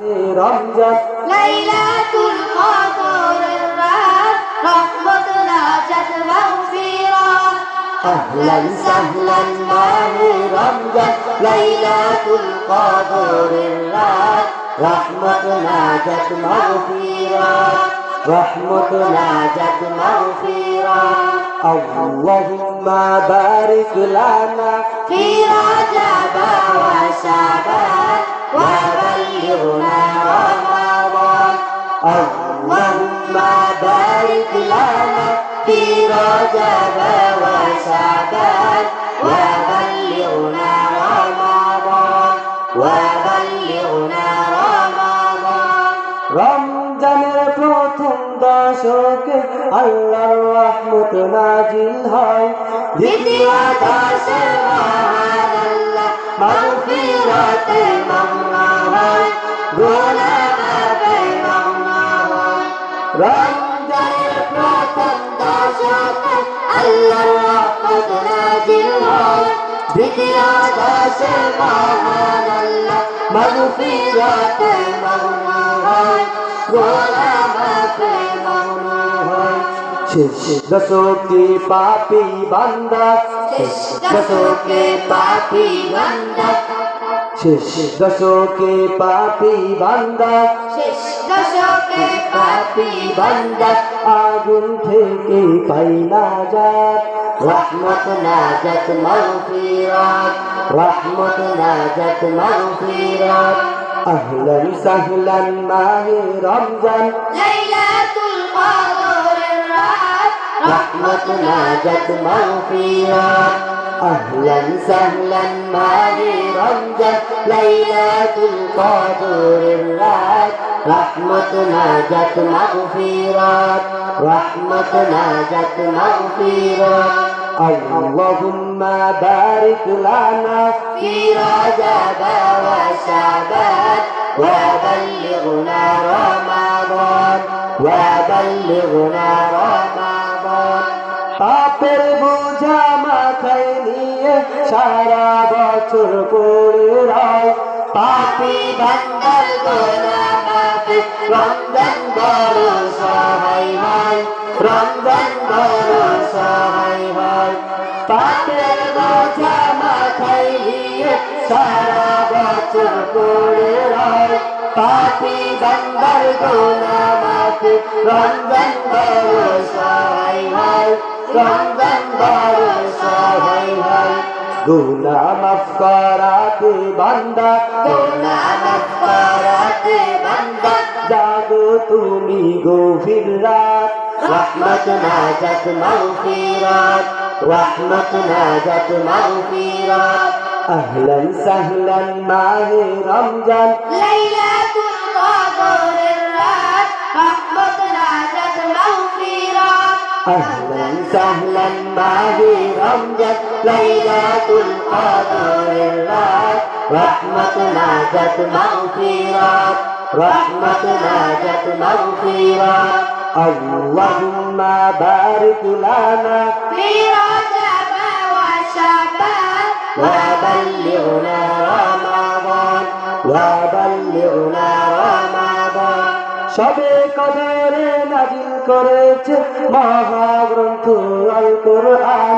রমজান লাইলাতুল কদরের রাত রহমত নাজাত মাগফিরাত আহলান সাহলান মাহে রমজান লাইলাতুল কদরের রাত রহমত নাজাত মাগফিরাত রহমত নাজাত মাগফিরাত اللهم بارك لنا في رجب وشعبان وبلغنا رمضان اللهم بارك لنا في رجب وشعبان وبلغنا رمضان وبلغنا رمضان রমজানের প্রথম দশকে আল্লাহর রহমত নাজিল হয় দ্বিতীয় দশে মহান আল্লাহ মাগফিরাতে মামনা হয় রমজানের প্রথম দশকে আল্লাহর রহমত নাজিল হয় দ্বিতীয় দশে মহান আল্লাহ মাগফিরাতে মামনা হয় দশকে পাপি বান্দা শেষ পাপি বান্দা শেষ দশকে পাপি বান্দা শেষ দশকে পাপি বান্দা আগুন থেকে পাই না যাত রহমত নাজাত মাগফিরাত রহমত নাজাত মাগফিরাত। আহলান সাহলান মাহে রমজান। লাইলাতুল কদরের রাত রহমত নাজাত মাগফিরাত। আহলান সাহলান মাহে রমজান। লাইলাতুল কদরের রাত রহমত নাজাত মাগফিরাত রহমত নাজাত মাগফিরাত اللهم بارك لنا في رجب وشعبان وبلغنا رمضان وبلغنا رمضان পাপের বোঝা মাথায় নিয়ে সারা বছর পড়ে রয় পাপি বান্দার রমজান বড় সহায় হয় রমজান বড় সহায় হয় পাপের বোঝা মাথায় নিয়ে সারা বছর পড়ে রয় পাপি বান্দার গোনা মাফে তুমি গভীর রাত রহমত নাজাত মাগফিরাত। রহমত নাজাত মাগফিরাত। আহলান সাহলান মাহে রমজান। লাইলাতুল কদরের রাত। রহমত নাজাত মাগফিরাত। আহলান সাহলান মাহে রমজান। লাইলাতুল কদরের রাত। রহমত নাজাত মাগফিরাত। রহমত নাজাত মাগফিরাত اللهم بارك لنا في رجب وشعبان وبلغنا رمضان وبلغنا رمضان সবে কদরে নাজিল করেছে মহাগ্রন্থ আল কোরআন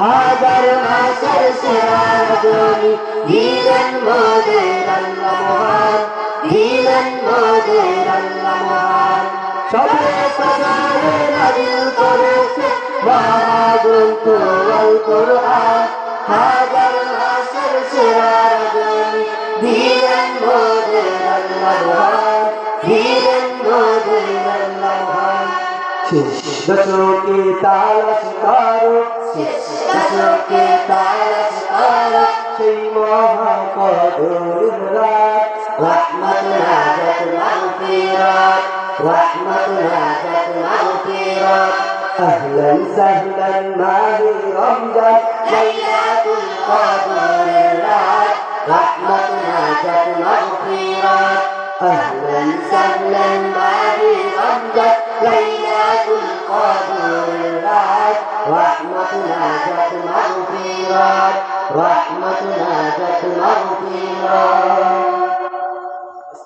হাজার মাসের সেরা রজনী দিলেন মোদের আল্লাহ মহান দিলেন মোদের আল্লাহ মহান সবে কদরে নাজিল করেছে মহাগ্রন্থ আল কোরআন হাজার মাসের সেরা রজনী দিলেন মোদের আল্লাহ দিলেন মোদের আল্লাহ শেষ দশকে তালাশ করো। শেষ ورحمتنا مغفرة أهلا سهلا معي رمضا ليلة القدر العاد رحمتنا جت مغفرة أهلا سهلا معي رمضا ليلة القدر العاد رحمتنا جت مغفرة رحمتنا جت مغفرة